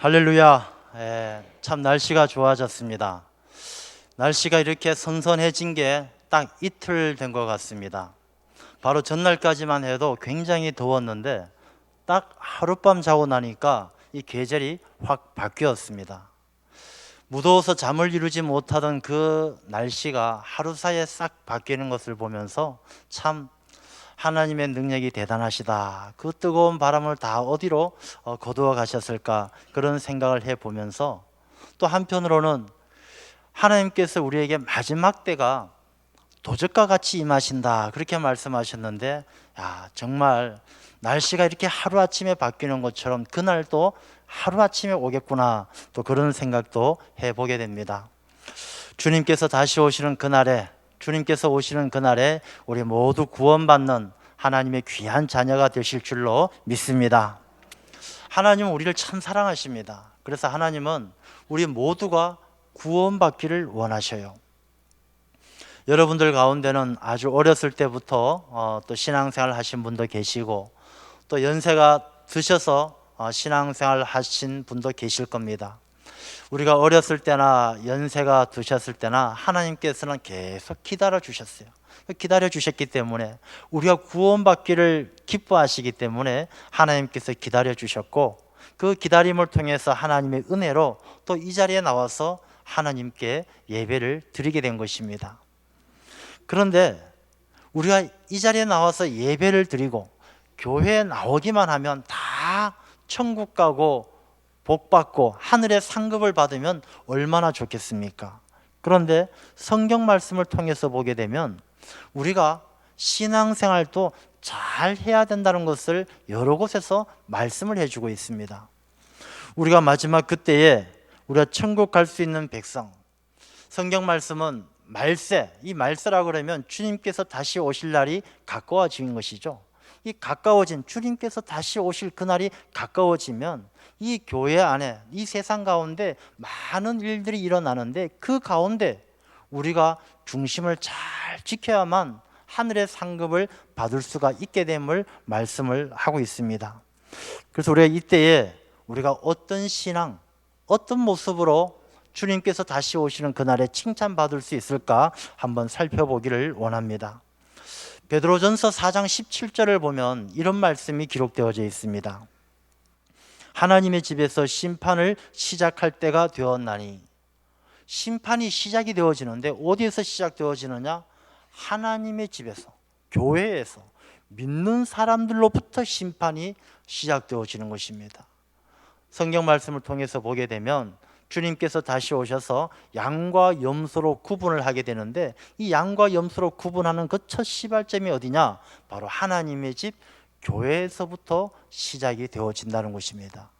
할렐루야. 예, 참 날씨가 좋아졌습니다. 날씨가 이렇게 선선해진 게 딱 이틀 된 것 같습니다. 바로 전날까지만 해도 굉장히 더웠는데 딱 하룻밤 자고 나니까 이 계절이 확 바뀌었습니다. 무더워서 잠을 이루지 못하던 그 날씨가 하루 사이에 싹 바뀌는 것을 보면서 참 하나님의 능력이 대단하시다. 그 뜨거운 바람을 다 어디로 어, 거두어 가셨을까 그런 생각을 해 보면서 또 한편으로는 하나님께서 우리에게 마지막 때가 도적과 같이 임하신다 그렇게 말씀하셨는데 야 정말 날씨가 이렇게 하루 아침에 바뀌는 것처럼 그날도 하루 아침에 오겠구나 또 그런 생각도 해보게 됩니다. 주님께서 다시 오시는 그날에 주님께서 오시는 그날에 우리 모두 구원받는 하나님의 귀한 자녀가 되실 줄로 믿습니다. 하나님은 우리를 참 사랑하십니다. 그래서 하나님은 우리 모두가 구원받기를 원하셔요. 여러분들 가운데는 아주 어렸을 때부터 어, 또 신앙생활 하신 분도 계시고 또 연세가 드셔서 어, 신앙생활 하신 분도 계실 겁니다. 우리가 어렸을 때나 연세가 드셨을 때나 하나님께서는 계속 기다려 주셨어요. 기다려 주셨기 때문에 우리가 구원받기를 기뻐하시기 때문에 하나님께서 기다려 주셨고 그 기다림을 통해서 하나님의 은혜로 또 이 자리에 나와서 하나님께 예배를 드리게 된 것입니다. 그런데 우리가 이 자리에 나와서 예배를 드리고 교회에 나오기만 하면 다 천국 가고 복 받고 하늘의 상급을 받으면 얼마나 좋겠습니까? 그런데 성경 말씀을 통해서 보게 되면 우리가 신앙생활도 잘 해야 된다는 것을 여러 곳에서 말씀을 해주고 있습니다. 우리가 마지막 그때에 우리가 천국 갈 수 있는 백성, 성경 말씀은 말세, 이 말세라 그러면 주님께서 다시 오실 날이 가까워진 것이죠. 이 가까워진 주님께서 다시 오실 그날이 가까워지면 이 교회 안에 이 세상 가운데 많은 일들이 일어나는데 그 가운데 우리가 중심을 잘 지켜야만 하늘의 상급을 받을 수가 있게 됨을 말씀을 하고 있습니다. 그래서 우리가 이때에 우리가 어떤 신앙, 어떤 모습으로 주님께서 다시 오시는 그날에 칭찬받을 수 있을까 한번 살펴보기를 원합니다. 베드로전서 4장 17절을 보면 이런 말씀이 기록되어져 있습니다. 하나님의 집에서 심판을 시작할 때가 되었나니 심판이 시작이 되어지는데 어디에서 시작되어지느냐? 하나님의 집에서 교회에서 믿는 사람들로부터 심판이 시작되어지는 것입니다. 성경 말씀을 통해서 보게 되면 주님께서 다시 오셔서 양과 염소로 구분을 하게 되는데 이 양과 염소로 구분하는 그 첫 시발점이 어디냐? 바로 하나님의 집 교회에서부터 시작이 되어진다는 것입니다.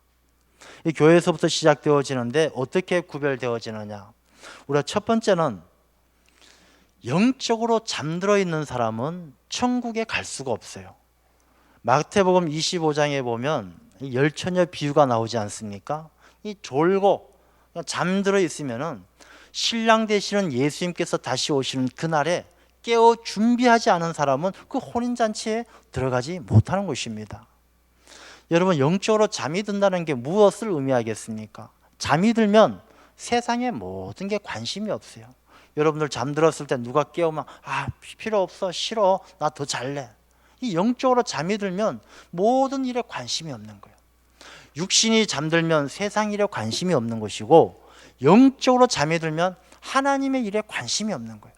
이 교회에서부터 시작되어지는데 어떻게 구별되어지느냐? 우리가 첫 번째는 영적으로 잠들어 있는 사람은 천국에 갈 수가 없어요. 마태복음 25장에 보면 열처녀 비유가 나오지 않습니까? 이 졸고 잠들어 있으면은 신랑 되시는 예수님께서 다시 오시는 그날에 깨어 준비하지 않은 사람은 그 혼인 잔치에 들어가지 못하는 것입니다. 여러분 영적으로 잠이 든다는 게 무엇을 의미하겠습니까? 잠이 들면 세상의 모든 게 관심이 없어요. 여러분들 잠들었을 때 누가 깨우면 아 필요 없어 싫어 나 더 잘래. 이 영적으로 잠이 들면 모든 일에 관심이 없는 거예요. 육신이 잠들면 세상 일에 관심이 없는 것이고 영적으로 잠이 들면 하나님의 일에 관심이 없는 거예요.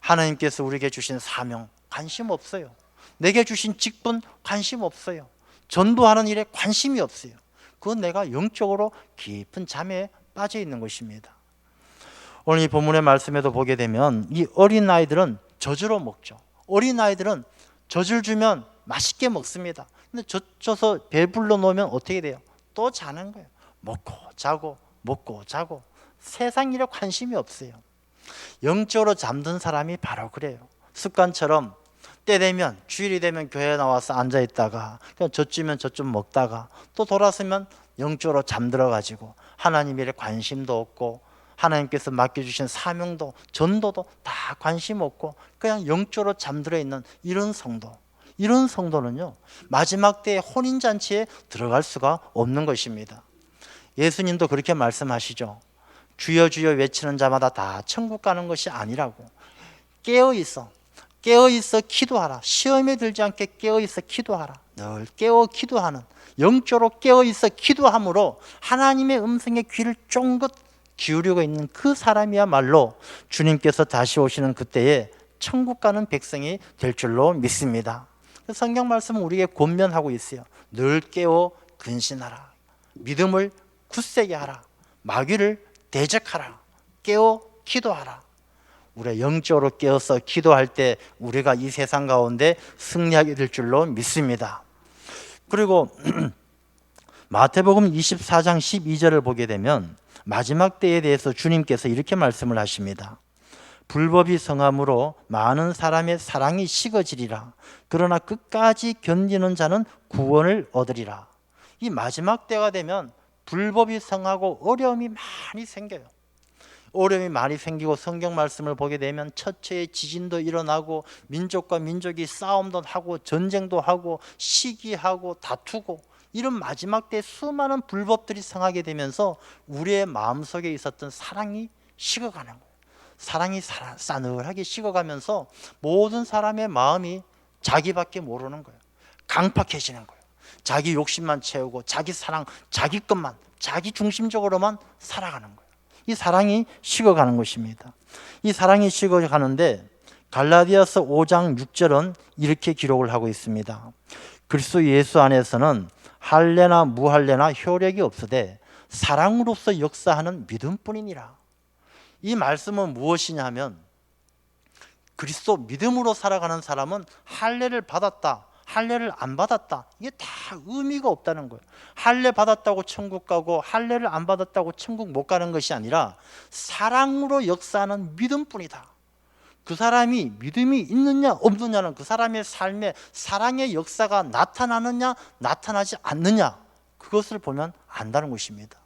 하나님께서 우리에게 주신 사명 관심 없어요. 내게 주신 직분 관심 없어요. 전도하는 일에 관심이 없어요. 그건 내가 영적으로 깊은 잠에 빠져 있는 것입니다. 오늘 이 본문의 말씀에도 보게 되면 이 어린 아이들은 젖으로 먹죠. 어린 아이들은 젖을 주면 맛있게 먹습니다. 근데 젖줘서 배불러 놓으면 어떻게 돼요? 또 자는 거예요. 먹고 자고 먹고 자고 세상 일에 관심이 없어요. 영적으로 잠든 사람이 바로 그래요. 습관처럼 때 되면 주일이 되면 교회에 나와서 앉아 있다가 그냥 젖좀 먹다가 또 돌아서면 영적으로 잠들어 가지고 하나님 일에 관심도 없고 하나님께서 맡겨주신 사명도 전도도 다 관심 없고 그냥 영적으로 잠들어 있는 이런 성도 이런 성도는요 마지막 때에 혼인 잔치에 들어갈 수가 없는 것입니다. 예수님도 그렇게 말씀하시죠. 주여 주여 외치는 자마다 다 천국 가는 것이 아니라고. 깨어 있어. 깨어 있어 기도하라. 시험에 들지 않게 깨어 있어 기도하라. 늘 깨어 기도하는 영적으로 깨어 있어 기도함으로 하나님의 음성에 귀를 쫑긋 기울이고 있는 그 사람이야말로 주님께서 다시 오시는 그때에 천국 가는 백성이 될 줄로 믿습니다. 그 성경 말씀은 우리에게 권면하고 있어요. 늘 깨어 근신하라. 믿음을 굳세게 하라. 마귀를 대적하라. 깨어 기도하라. 우리가 영적으로 깨어서 기도할 때 우리가 이 세상 가운데 승리하게 될 줄로 믿습니다. 그리고 마태복음 24장 12절을 보게 되면 마지막 때에 대해서 주님께서 이렇게 말씀을 하십니다. 불법이 성함으로 많은 사람의 사랑이 식어지리라. 그러나 끝까지 견디는 자는 구원을 얻으리라. 이 마지막 때가 되면 불법이 성하고 어려움이 많이 생겨요. 어려움이 많이 생기고 성경 말씀을 보게 되면 처처에 지진도 일어나고 민족과 민족이 싸움도 하고 전쟁도 하고 시기하고 다투고 이런 마지막 때 수많은 불법들이 성하게 되면서 우리의 마음속에 있었던 사랑이 식어가는 거예요. 사랑이 사- 싸늘하게 식어가면서 모든 사람의 마음이 자기밖에 모르는 거예요. 강팍해지는 거예요. 자기 욕심만 채우고 자기 사랑, 자기 것만, 자기 중심적으로만 살아가는 거예요. 이 사랑이 식어가는 것입니다. 이 사랑이 식어가는데 갈라디아서 5장 6절은 이렇게 기록을 하고 있습니다. 그리스도 예수 안에서는 할례나 무할례나 효력이 없으되 사랑으로서 역사하는 믿음뿐이니라. 이 말씀은 무엇이냐면 그리스도 믿음으로 살아가는 사람은 할례를 받았다. 할례를 안 받았다. 이게 다 의미가 없다는 거예요. 할례 받았다고 천국 가고 할례를 안 받았다고 천국 못 가는 것이 아니라 사랑으로 역사하는 믿음뿐이다. 그 사람이 믿음이 있느냐 없느냐는 그 사람의 삶에 사랑의 역사가 나타나느냐 나타나지 않느냐 그것을 보면 안다는 것입니다.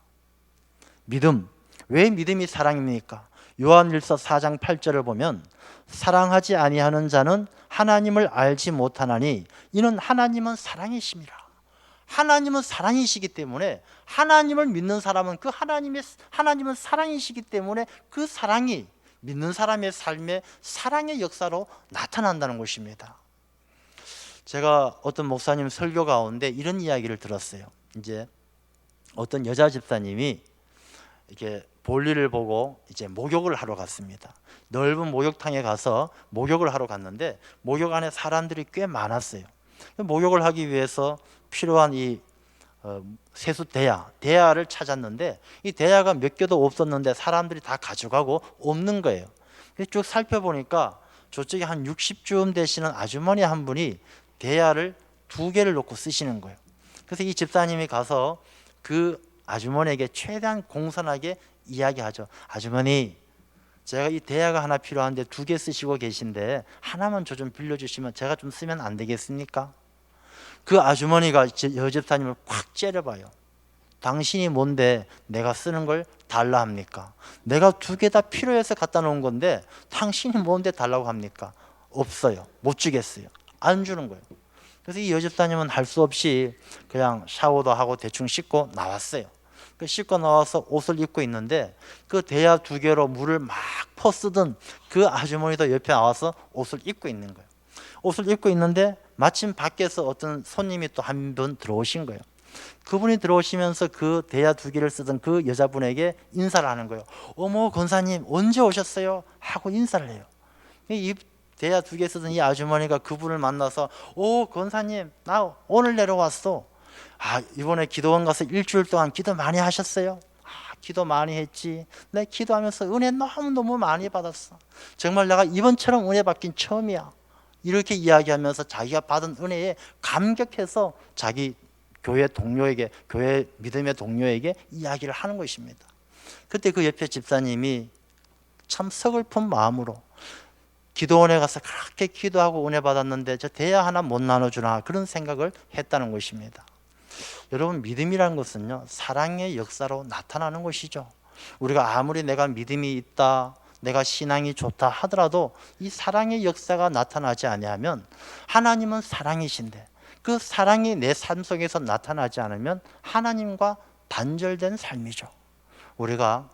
믿음 왜 믿음이 사랑입니까? 요한일서 4장 8절을 보면 사랑하지 아니하는 자는 하나님을 알지 못하나니 이는 하나님은 사랑이심이라. 하나님은 사랑이시기 때문에 하나님을 믿는 사람은 그 하나님의 하나님은 사랑이시기 때문에 그 사랑이 믿는 사람의 삶에 사랑의 역사로 나타난다는 것입니다. 제가 어떤 목사님 설교 가운데 이런 이야기를 들었어요. 이제 어떤 여자 집사님이 이렇게 볼일을 보고 이제 목욕을 하러 갔습니다. 넓은 목욕탕에 가서 목욕을 하러 갔는데 목욕 안에 사람들이 꽤 많았어요. 목욕을 하기 위해서 필요한 이 어, 세수 대야, 대야를 찾았는데 이 대야가 몇 개도 없었는데 사람들이 다 가져가고 없는 거예요. 쭉 살펴보니까 저쪽에 한 60쯤 되시는 아주머니 한 분이 대야를 두 개를 놓고 쓰시는 거예요. 그래서 이 집사님이 가서 그 아주머니에게 최대한 공손하게 이야기하죠. 아주머니, 제가 이 대야가 하나 필요한데 두 개 쓰시고 계신데 하나만 저 좀 빌려주시면 제가 좀 쓰면 안 되겠습니까? 그 아주머니가 제 여집사님을 콱 째려봐요. 당신이 뭔데 내가 쓰는 걸 달라 합니까? 내가 두 개 다 필요해서 갖다 놓은 건데 당신이 뭔데 달라고 합니까? 없어요. 못 주겠어요. 안 주는 거예요. 그래서 이 여집사님은 할 수 없이 그냥 샤워도 하고 대충 씻고 나왔어요. 그 씻고 나와서 옷을 입고 있는데 그 대야 두 개로 물을 막 퍼쓰던 그 아주머니도 옆에 나와서 옷을 입고 있는 거예요. 옷을 입고 있는데 마침 밖에서 어떤 손님이 또 한 분 들어오신 거예요. 그분이 들어오시면서 그 대야 두 개를 쓰던 그 여자분에게 인사를 하는 거예요. 어머 권사님 언제 오셨어요? 하고 인사를 해요. 이 대야 두 개 쓰던 이 아주머니가 그분을 만나서 오 권사님 나 오늘 내려왔어. 아 이번에 기도원 가서 일주일 동안 기도 많이 하셨어요? 아 기도 많이 했지. 내 기도하면서 은혜 너무 너무 많이 받았어. 정말 내가 이번처럼 은혜 받긴 처음이야. 이렇게 이야기하면서 자기가 받은 은혜에 감격해서 자기 교회 동료에게 교회 믿음의 동료에게 이야기를 하는 것입니다. 그때 그 옆에 집사님이 참 서글픈 마음으로 기도원에 가서 그렇게 기도하고 은혜 받았는데 저 대야 하나 못 나눠주나 그런 생각을 했다는 것입니다. 여러분 믿음이라는 것은요 사랑의 역사로 나타나는 것이죠. 우리가 아무리 내가 믿음이 있다, 내가 신앙이 좋다 하더라도 이 사랑의 역사가 나타나지 아니하면 하나님은 사랑이신데 그 사랑이 내 삶 속에서 나타나지 않으면 하나님과 단절된 삶이죠. 우리가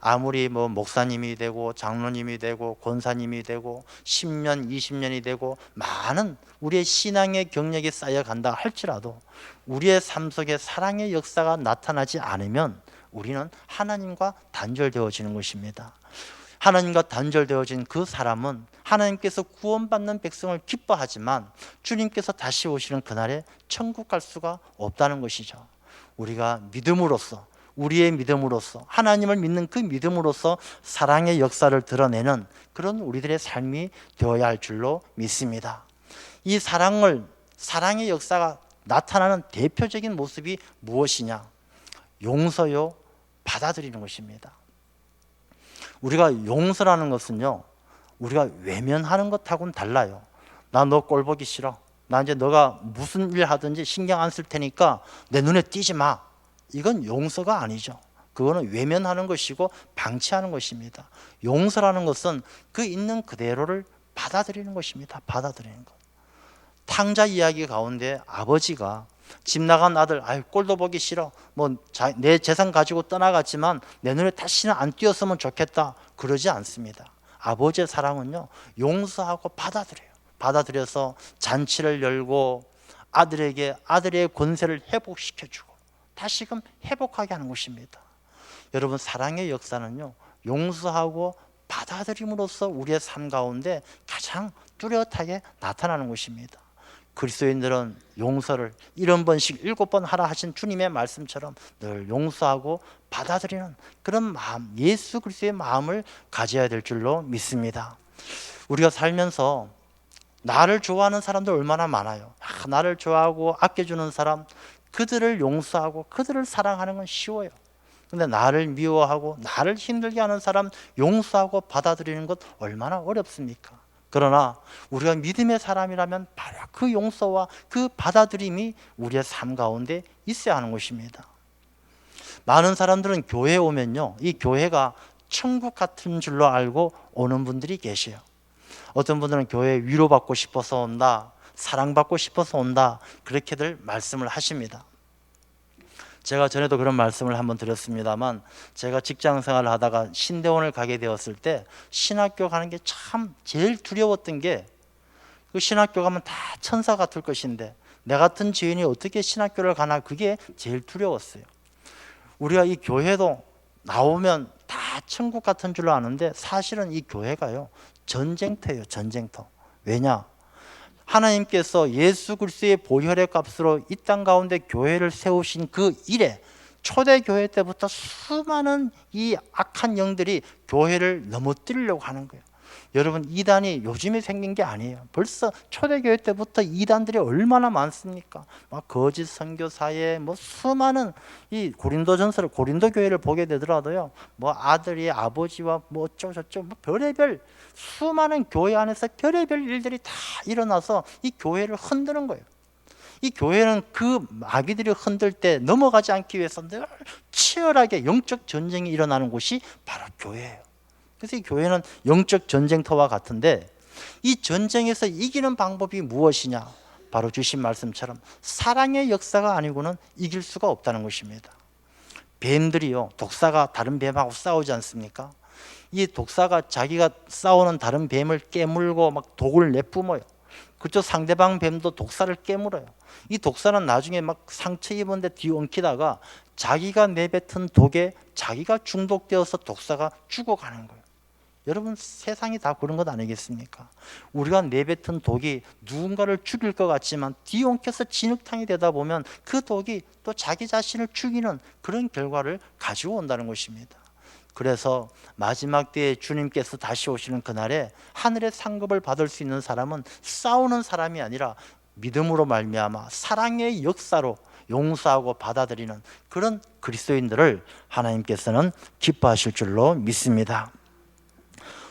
아무리 뭐 목사님이 되고 장로님이 되고 권사님이 되고 10년, 20년이 되고 많은 우리의 신앙의 경력이 쌓여간다 할지라도 우리의 삶 속에 사랑의 역사가 나타나지 않으면 우리는 하나님과 단절되어지는 것입니다. 하나님과 단절되어진 그 사람은 하나님께서 구원받는 백성을 기뻐하지만 주님께서 다시 오시는 그날에 천국 갈 수가 없다는 것이죠. 우리가 믿음으로써 우리의 믿음으로써 하나님을 믿는 그 믿음으로써 사랑의 역사를 드러내는 그런 우리들의 삶이 되어야 할 줄로 믿습니다. 이 사랑을 사랑의 역사가 나타나는 대표적인 모습이 무엇이냐? 용서요, 받아들이는 것입니다. 우리가 용서라는 것은요, 우리가 외면하는 것하고는 달라요. 나 너 꼴 보기 싫어. 나 이제 너가 무슨 일 하든지 신경 안 쓸 테니까 내 눈에 띄지 마. 이건 용서가 아니죠. 그거는 외면하는 것이고 방치하는 것입니다. 용서라는 것은 그 있는 그대로를 받아들이는 것입니다. 받아들이는 것. 탕자 이야기 가운데 아버지가 집 나간 아들, 아유 꼴도 보기 싫어. 뭐 내 재산 가지고 떠나갔지만 내 눈에 다시는 안 띄었으면 좋겠다. 그러지 않습니다. 아버지의 사랑은요 용서하고 받아들여요. 받아들여서 잔치를 열고 아들에게 아들의 권세를 회복시켜주고 다시금 회복하게 하는 것입니다. 여러분 사랑의 역사는요 용서하고 받아들임으로써 우리의 삶 가운데 가장 뚜렷하게 나타나는 것입니다. 그리스도인들은 용서를 일흔 번씩 일곱 번 하라 하신 주님의 말씀처럼 늘 용서하고 받아들이는 그런 마음, 예수 그리스도의 마음을 가져야 될 줄로 믿습니다. 우리가 살면서 나를 좋아하는 사람들 얼마나 많아요. 아, 나를 좋아하고 아껴주는 사람, 그들을 용서하고 그들을 사랑하는 건 쉬워요. 근데 나를 미워하고 나를 힘들게 하는 사람 용서하고 받아들이는 것 얼마나 어렵습니까? 그러나 우리가 믿음의 사람이라면 바로 그 용서와 그 받아들임이 우리의 삶 가운데 있어야 하는 것입니다. 많은 사람들은 교회에 오면요. 이 교회가 천국 같은 줄로 알고 오는 분들이 계셔요. 어떤 분들은 교회 위로받고 싶어서 온다. 사랑받고 싶어서 온다. 그렇게들 말씀을 하십니다. 제가 전에도 그런 말씀을 한번 드렸습니다만 제가 직장 생활을 하다가 신대원을 가게 되었을 때 신학교 가는 게 참 제일 두려웠던 게 그 신학교 가면 다 천사 같을 것인데 내 같은 죄인이 어떻게 신학교를 가나 그게 제일 두려웠어요. 우리가 이 교회도 나오면 다 천국 같은 줄로 아는데 사실은 이 교회가요 전쟁터예요 전쟁터. 왜냐? 하나님께서 예수 그리스도의 보혈의 값으로 이 땅 가운데 교회를 세우신 그 일에 초대 교회 때부터 수많은 이 악한 영들이 교회를 넘어뜨리려고 하는 거예요. 여러분 이단이 요즘에 생긴 게 아니에요. 벌써 초대교회 때부터 이단들이 얼마나 많습니까? 막 거짓 선교사에 뭐 수많은 이 고린도전서를 고린도 교회를 보게 되더라도요. 뭐 아들이 아버지와 뭐 어쩌고 저쩌고 뭐 별의별 수많은 교회 안에서 별의별 일들이 다 일어나서 이 교회를 흔드는 거예요. 이 교회는 그 마귀들이 흔들 때 넘어가지 않기 위해서 늘 치열하게 영적 전쟁이 일어나는 곳이 바로 교회예요. 그래서 이 교회는 영적 전쟁터와 같은데 이 전쟁에서 이기는 방법이 무엇이냐? 바로 주신 말씀처럼 사랑의 역사가 아니고는 이길 수가 없다는 것입니다. 뱀들이요, 독사가 다른 뱀하고 싸우지 않습니까? 이 독사가 자기가 싸우는 다른 뱀을 깨물고 막 독을 내뿜어요. 그쪽 상대방 뱀도 독사를 깨물어요. 이 독사는 나중에 막 상처 입은 데 뒤엉키다가 자기가 내뱉은 독에 자기가 중독되어서 독사가 죽어가는 거예요. 여러분 세상이 다 그런 것 아니겠습니까? 우리가 내뱉은 독이 누군가를 죽일 것 같지만 뒤엉켜서 진흙탕이 되다 보면 그 독이 또 자기 자신을 죽이는 그런 결과를 가지고 온다는 것입니다. 그래서 마지막 때에 주님께서 다시 오시는 그날에 하늘의 상급을 받을 수 있는 사람은 싸우는 사람이 아니라 믿음으로 말미암아 사랑의 역사로 용서하고 받아들이는 그런 그리스도인들을 하나님께서는 기뻐하실 줄로 믿습니다.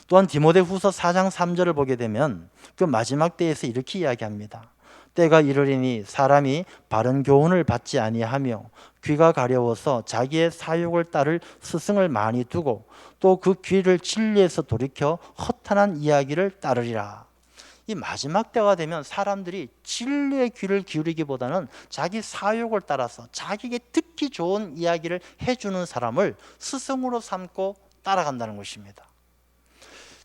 또한 디모데후서 4장 3절을 보게 되면 그 마지막 때에서 이렇게 이야기합니다. 때가 이르리니 사람이 바른 교훈을 받지 아니하며 귀가 가려워서 자기의 사욕을 따를 스승을 많이 두고 또 그 귀를 진리에서 돌이켜 허탄한 이야기를 따르리라. 이 마지막 때가 되면 사람들이 진리의 귀를 기울이기보다는 자기 사욕을 따라서 자기에게 듣기 좋은 이야기를 해주는 사람을 스승으로 삼고 따라간다는 것입니다.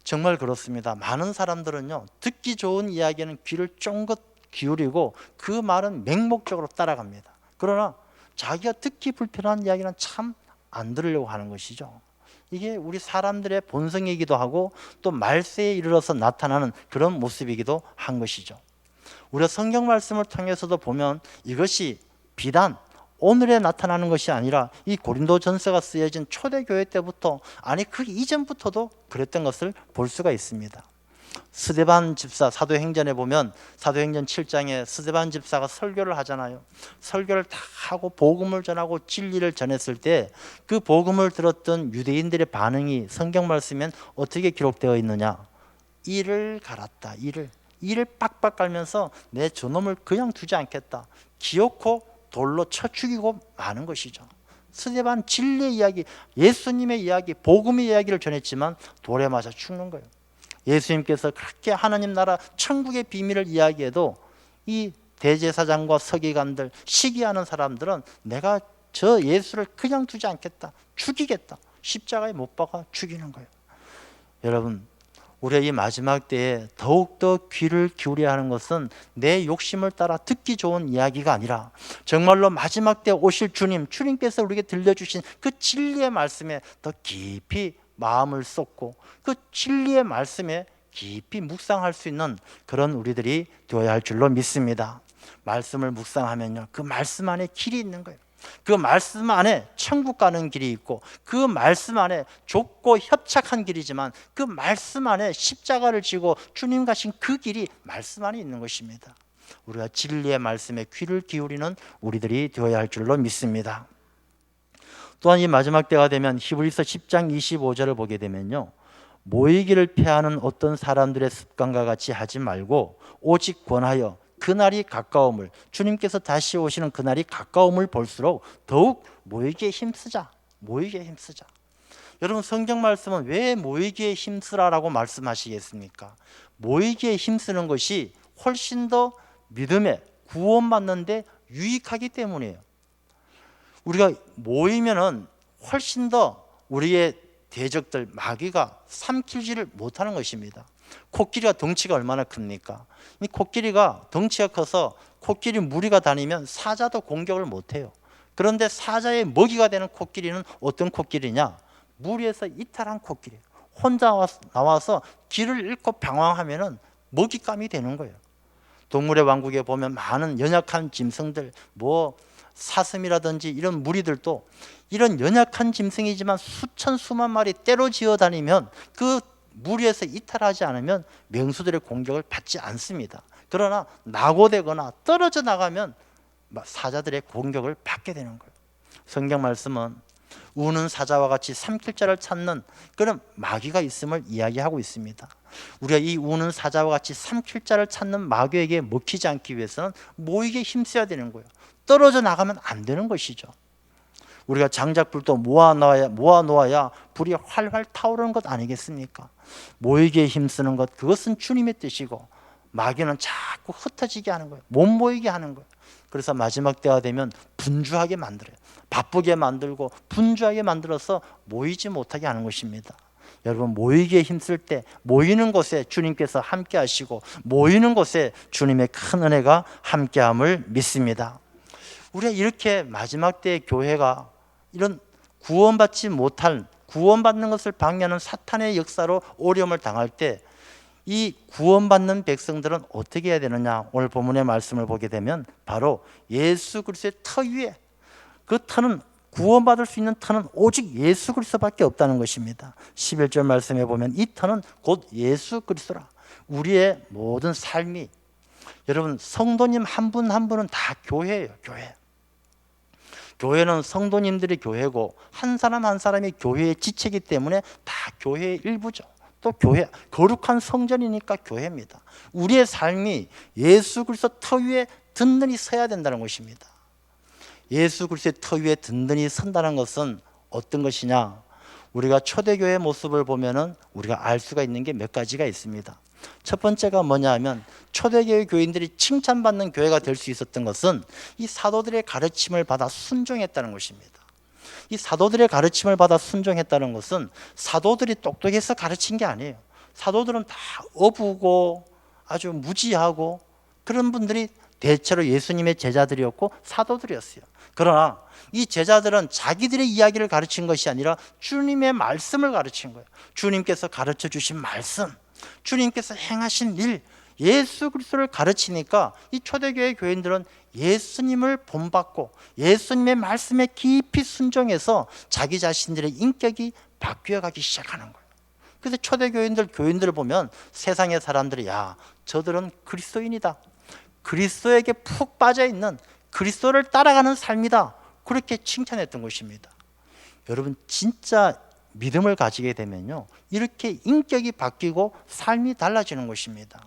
정말 그렇습니다. 많은 사람들은요, 듣기 좋은 이야기는 귀를 쫑긋 기울이고 그 말은 맹목적으로 따라갑니다. 그러나 자기가 듣기 불편한 이야기는 참 안 들으려고 하는 것이죠. 이게 우리 사람들의 본성이기도 하고 또 말세에 이르러서 나타나는 그런 모습이기도 한 것이죠. 우리가 성경 말씀을 통해서도 보면 이것이 비단 오늘에 나타나는 것이 아니라 이 고린도 전서가 쓰여진 초대교회 때부터 아니 그 이전부터도 그랬던 것을 볼 수가 있습니다. 스데반 집사 사도행전에 보면 사도행전 7장에 스데반 집사가 설교를 하잖아요. 설교를 다 하고 복음을 전하고 진리를 전했을 때 그 복음을 들었던 유대인들의 반응이 성경 말씀엔 어떻게 기록되어 있느냐? 이를 갈았다. 이를 이를 빡빡 깔면서 내 저놈을 그냥 두지 않겠다. 기어코 돌로 쳐 죽이고 마는 것이죠. 스데반 진리의 이야기, 예수님의 이야기, 복음의 이야기를 전했지만 돌에 맞아 죽는 거예요. 예수님께서 그렇게 하나님 나라 천국의 비밀을 이야기해도 이 대제사장과 서기관들 시기하는 사람들은 내가 저 예수를 그냥 두지 않겠다 죽이겠다 십자가에 못 박아 죽이는 거예요 여러분 우리의 이 마지막 때에 더욱더 귀를 기울여야 하는 것은 내 욕심을 따라 듣기 좋은 이야기가 아니라 정말로 마지막 때 오실 주님 주님께서 우리에게 들려주신 그 진리의 말씀에 더 깊이 마음을 쏟고 그 진리의 말씀에 깊이 묵상할 수 있는 그런 우리들이 되어야 할 줄로 믿습니다. 말씀을 묵상하면요. 그 말씀 안에 길이 있는 거예요. 그 말씀 안에 천국 가는 길이 있고 그 말씀 안에 좁고 협착한 길이지만 그 말씀 안에 십자가를 지고 주님 가신 그 길이 말씀 안에 있는 것입니다. 우리가 진리의 말씀에 귀를 기울이는 우리들이 되어야 할 줄로 믿습니다. 또한 이 마지막 때가 되면 히브리서 10장 25절을 보게 되면요. 모이기를 피하는 어떤 사람들의 습관과 같이 하지 말고 오직 권하여 그날이 가까움을 주님께서 다시 오시는 그날이 가까움을 볼수록 더욱 모이기에 힘쓰자. 모이기에 힘쓰자. 여러분 성경 말씀은 왜 모이기에 힘쓰라라고 말씀하시겠습니까? 모이기에 힘쓰는 것이 훨씬 더 믿음에 구원받는데 유익하기 때문이에요. 우리가 모이면은 훨씬 더 우리의 대적들 마귀가 삼킬지를 못하는 것입니다. 코끼리가 덩치가 얼마나 큽니까? 이 코끼리가 덩치가 커서 코끼리 무리가 다니면 사자도 공격을 못해요. 그런데 사자의 먹이가 되는 코끼리는 어떤 코끼리냐? 무리에서 이탈한 코끼리. 혼자 나와서 길을 잃고 방황하면은 먹잇감이 되는 거예요. 동물의 왕국에 보면 많은 연약한 짐승들, 뭐 사슴이라든지 이런 무리들도 이런 연약한 짐승이지만 수천 수만 마리 때로 지어 다니면 그 무리에서 이탈하지 않으면 명수들의 공격을 받지 않습니다. 그러나 낙오되거나 떨어져 나가면 사자들의 공격을 받게 되는 거예요. 성경 말씀은 우는 사자와 같이 삼킬 자를 찾는 그런 마귀가 있음을 이야기하고 있습니다. 우리가 이 우는 사자와 같이 삼킬 자를 찾는 마귀에게 먹히지 않기 위해서는 모이게 힘써야 되는 거예요. 떨어져 나가면 안 되는 것이죠. 우리가 장작불도 모아놓아야 모아놓아야 불이 활활 타오르는 것 아니겠습니까? 모이게 힘쓰는 것 그것은 주님의 뜻이고 마귀는 자꾸 흩어지게 하는 거예요. 못 모이게 하는 거예요. 그래서 마지막 때가 되면 분주하게 만들어요. 바쁘게 만들고 분주하게 만들어서 모이지 못하게 하는 것입니다. 여러분 모이기에 힘쓸 때 모이는 곳에 주님께서 함께 하시고 모이는 곳에 주님의 큰 은혜가 함께함을 믿습니다. 우리가 이렇게 마지막 때의 교회가 이런 구원받지 못할 구원받는 것을 방해하는 사탄의 역사로 어려움을 당할 때 이 구원받는 백성들은 어떻게 해야 되느냐? 오늘 본문의 말씀을 보게 되면 바로 예수 그리스도의 터 위에 그 터는 구원받을 수 있는 터는 오직 예수 그리스도밖에 없다는 것입니다. 11절 말씀에 보면 이 터는 곧 예수 그리스도라. 우리의 모든 삶이 여러분 성도님 한 분한 한 분은 다 교회예요, 교회. 교회는 성도님들이 교회고 한 사람 한 사람이 교회의 지체이기 때문에 다 교회의 일부죠. 또 교회 거룩한 성전이니까 교회입니다. 우리의 삶이 예수 그리스도 터 위에 든든히 서야 된다는 것입니다. 예수 그리스도의 터 위에 든든히 선다는 것은 어떤 것이냐? 우리가 초대교회 모습을 보면은 우리가 알 수가 있는 게 몇 가지가 있습니다. 첫 번째가 뭐냐 하면 초대교회 교인들이 칭찬받는 교회가 될 수 있었던 것은 이 사도들의 가르침을 받아 순종했다는 것입니다. 이 사도들의 가르침을 받아 순종했다는 것은 사도들이 똑똑해서 가르친 게 아니에요. 사도들은 다 어부고 아주 무지하고 그런 분들이 대체로 예수님의 제자들이었고 사도들이었어요. 그러나 이 제자들은 자기들의 이야기를 가르친 것이 아니라 주님의 말씀을 가르친 거예요. 주님께서 가르쳐 주신 말씀, 주님께서 행하신 일, 예수 그리스도를 가르치니까 이 초대교회 교인들은 예수님을 본받고 예수님의 말씀에 깊이 순종해서 자기 자신들의 인격이 바뀌어 가기 시작하는 거예요. 그래서 초대교인들 교인들을 보면 세상의 사람들이 야 저들은 그리스도인이다. 그리스도에게 푹 빠져 있는 그리스도를 따라가는 삶이다. 그렇게 칭찬했던 것입니다. 여러분 진짜 믿음을 가지게 되면요. 이렇게 인격이 바뀌고 삶이 달라지는 것입니다.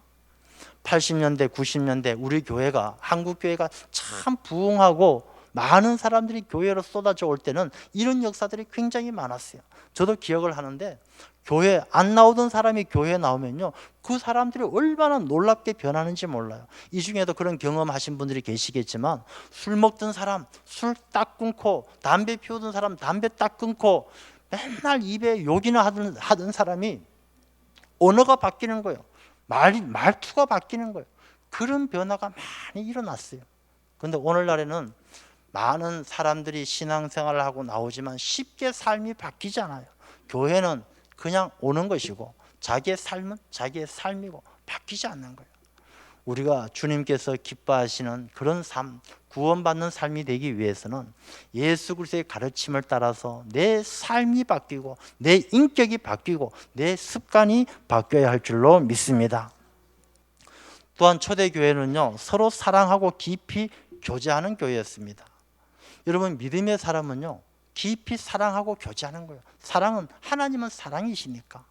80년대, 90년대 우리 교회가 한국 교회가 참 부흥하고 많은 사람들이 교회로 쏟아져 올 때는 이런 역사들이 굉장히 많았어요. 저도 기억을 하는데 교회 안 나오던 사람이 교회에 나오면요. 그 사람들이 얼마나 놀랍게 변하는지 몰라요. 이 중에도 그런 경험하신 분들이 계시겠지만 술 먹던 사람 술 딱 끊고 담배 피우던 사람 담배 딱 끊고 맨날 입에 욕이나 하던, 하던 사람이 언어가 바뀌는 거예요. 말, 말투가 바뀌는 거예요. 그런 변화가 많이 일어났어요. 근데 오늘날에는 많은 사람들이 신앙생활을 하고 나오지만 쉽게 삶이 바뀌지 않아요. 교회는 그냥 오는 것이고 자기의 삶은 자기의 삶이고 바뀌지 않는 거예요. 우리가 주님께서 기뻐하시는 그런 삶, 구원받는 삶이 되기 위해서는 예수 그리스도의 가르침을 따라서 내 삶이 바뀌고 내 인격이 바뀌고 내 습관이 바뀌어야 할 줄로 믿습니다. 또한 초대 교회는요 서로 사랑하고 깊이 교제하는 교회였습니다. 여러분 믿음의 사람은요 깊이 사랑하고 교제하는 거예요. 사랑은 하나님은 사랑이시니까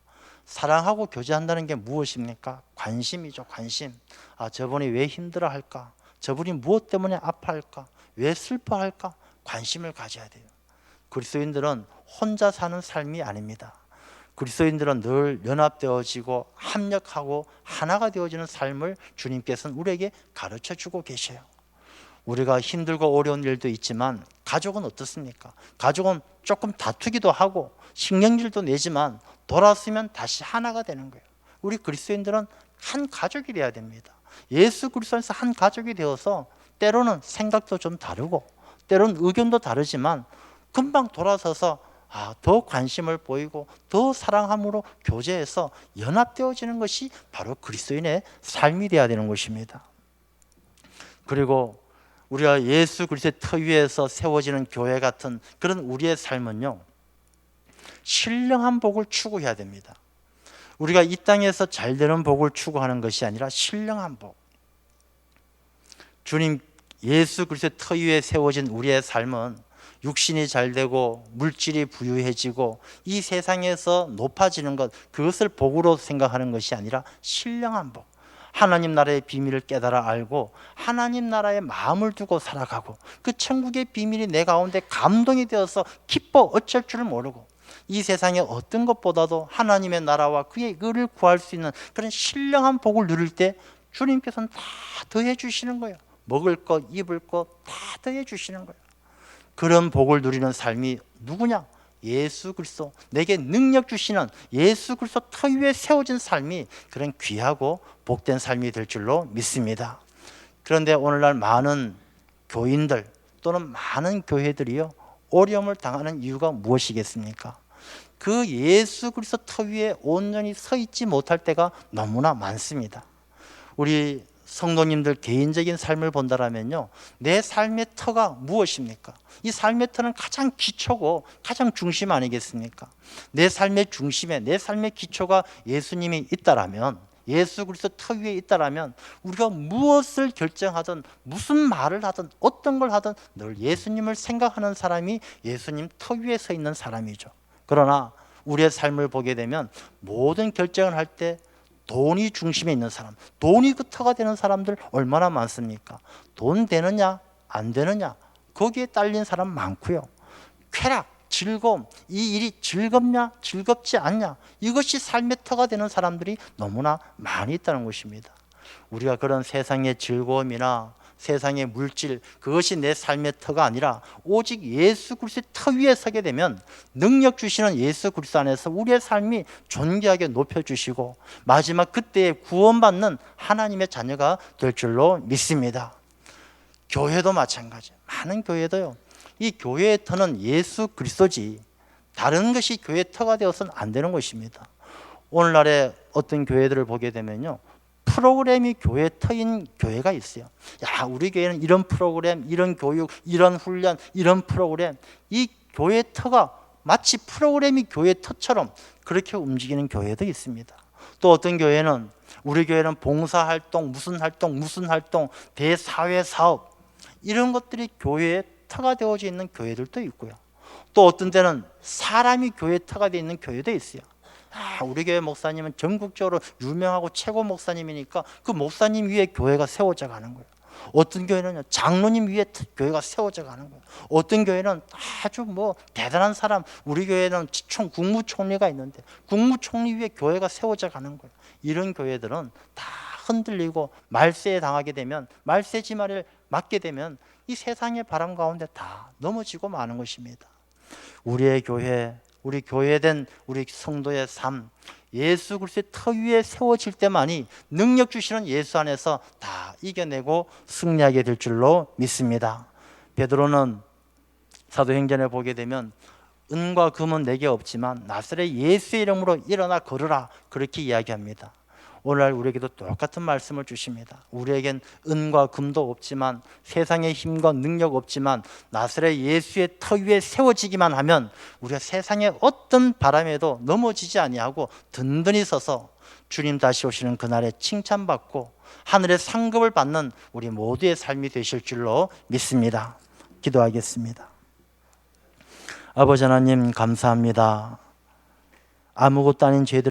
사랑하고 교제한다는 게 무엇입니까? 관심이죠, 관심. 아, 저분이 왜 힘들어 할까? 저분이 무엇 때문에 아파할까? 왜 슬퍼할까? 관심을 가져야 돼요. 그리스도인들은 혼자 사는 삶이 아닙니다. 그리스도인들은 늘 연합되어지고 합력하고 하나가 되어지는 삶을 주님께서는 우리에게 가르쳐 주고 계셔요. 우리가 힘들고 어려운 일도 있지만 가족은 어떻습니까? 가족은 조금 다투기도 하고 신경질도 내지만 돌아서면 다시 하나가 되는 거예요. 우리 그리스도인들은 한 가족이 되어야 됩니다. 예수 그리스도에서 한 가족이 되어서 때로는 생각도 좀 다르고 때로는 의견도 다르지만 금방 돌아서서 아, 더 관심을 보이고 더 사랑함으로 교제해서 연합되어지는 것이 바로 그리스도인의 삶이 되어야 되는 것입니다. 그리고 우리가 예수 그리스도의 터 위에서 세워지는 교회 같은 그런 우리의 삶은요. 신령한 복을 추구해야 됩니다. 우리가 이 땅에서 잘 되는 복을 추구하는 것이 아니라 신령한 복. 주님 예수 그리스도의 터 위에 세워진 우리의 삶은 육신이 잘 되고 물질이 부유해지고 이 세상에서 높아지는 것 그것을 복으로 생각하는 것이 아니라 신령한 복. 하나님 나라의 비밀을 깨달아 알고 하나님 나라의 마음을 두고 살아가고 그 천국의 비밀이 내 가운데 감동이 되어서 기뻐 어쩔 줄을 모르고 이 세상의 어떤 것보다도 하나님의 나라와 그의 의를 구할 수 있는 그런 신령한 복을 누릴 때 주님께서는 다 더해 주시는 거예요. 먹을 것, 입을 것 다 더해 주시는 거예요. 그런 복을 누리는 삶이 누구냐? 예수 그리스도 내게 능력 주시는 예수 그리스도 터 위에 세워진 삶이 그런 귀하고 복된 삶이 될 줄로 믿습니다. 그런데 오늘날 많은 교인들 또는 많은 교회들이요 어려움을 당하는 이유가 무엇이겠습니까? 그 예수 그리스도 터 위에 온전히 서 있지 못할 때가 너무나 많습니다. 우리 성도님들 개인적인 삶을 본다라면요. 내 삶의 터가 무엇입니까? 이 삶의 터는 가장 기초고 가장 중심 아니겠습니까? 내 삶의 중심에 내 삶의 기초가 예수님이 있다라면 예수 그리스도 터 위에 있다라면 우리가 무엇을 결정하든 무슨 말을 하든 어떤 걸 하든 늘 예수님을 생각하는 사람이 예수님 터 위에 서 있는 사람이죠. 그러나 우리의 삶을 보게 되면 모든 결정을 할 때 돈이 중심에 있는 사람, 돈이 그 터가 되는 사람들 얼마나 많습니까? 돈 되느냐, 안 되느냐, 거기에 딸린 사람 많고요. 쾌락, 즐거움, 이 일이 즐겁냐, 즐겁지 않냐, 이것이 삶의 터가 되는 사람들이 너무나 많이 있다는 것입니다. 우리가 그런 세상의 즐거움이나 세상의 물질 그것이 내 삶의 터가 아니라 오직 예수 그리스도의 터 위에 서게 되면 능력 주시는 예수 그리스도 안에서 우리의 삶이 존귀하게 높여 주시고 마지막 그때에 구원받는 하나님의 자녀가 될 줄로 믿습니다. 교회도 마찬가지. 많은 교회도요. 이 교회의 터는 예수 그리스도지 다른 것이 교회의 터가 되어서는 안 되는 것입니다. 오늘날의 어떤 교회들을 보게 되면요. 프로그램이 교회 터인 교회가 있어요. 야, 우리 교회는 이런 프로그램, 이런 교육, 이런 훈련, 이런 프로그램. 이 교회 터가 마치 프로그램이 교회 터처럼 그렇게 움직이는 교회도 있습니다. 또 어떤 교회는 우리 교회는 봉사 활동, 무슨 활동, 무슨 활동, 대사회 사업 이런 것들이 교회의 터가 되어져 있는 교회들도 있고요. 또 어떤 때는 사람이 교회 터가 되어 있는 교회도 있어요. 아, 우리 교회 목사님은 전국적으로 유명하고 최고 목사님이니까 그 목사님 위에 교회가 세워져 가는 거예요. 어떤 교회는 장로님 위에 트- 교회가 세워져 가는 거예요. 어떤 교회는 아주 뭐 대단한 사람, 우리 교회는 총 국무총리가 있는데 국무총리 위에 교회가 세워져 가는 거예요. 이런 교회들은 다 흔들리고 말세에 당하게 되면 말세지마를 맞게 되면 이 세상의 바람 가운데 다 넘어지고 마는 것입니다. 우리의 교회, 우리 교회된 우리 성도의 삶, 예수 그리스도의 터 위에 세워질 때만이 능력 주시는 예수 안에서 다 이겨내고 승리하게 될 줄로 믿습니다. 베드로는 사도행전에 보게 되면 은과 금은 내게 없지만 나사렛 예수의 이름으로 일어나 걸으라 그렇게 이야기합니다. 오늘날 우리에게도 똑같은 말씀을 주십니다. 우리에겐 은과 금도 없지만 세상의 힘과 능력 없지만 나사렛 예수의 터 위에 세워지기만 하면 우리가 세상의 어떤 바람에도 넘어지지 아니하고 든든히 서서 주님 다시 오시는 그날에 칭찬받고 하늘의 상급을 받는 우리 모두의 삶이 되실 줄로 믿습니다. 기도하겠습니다. 아버지 하나님 감사합니다. 아무것도 아닌 죄들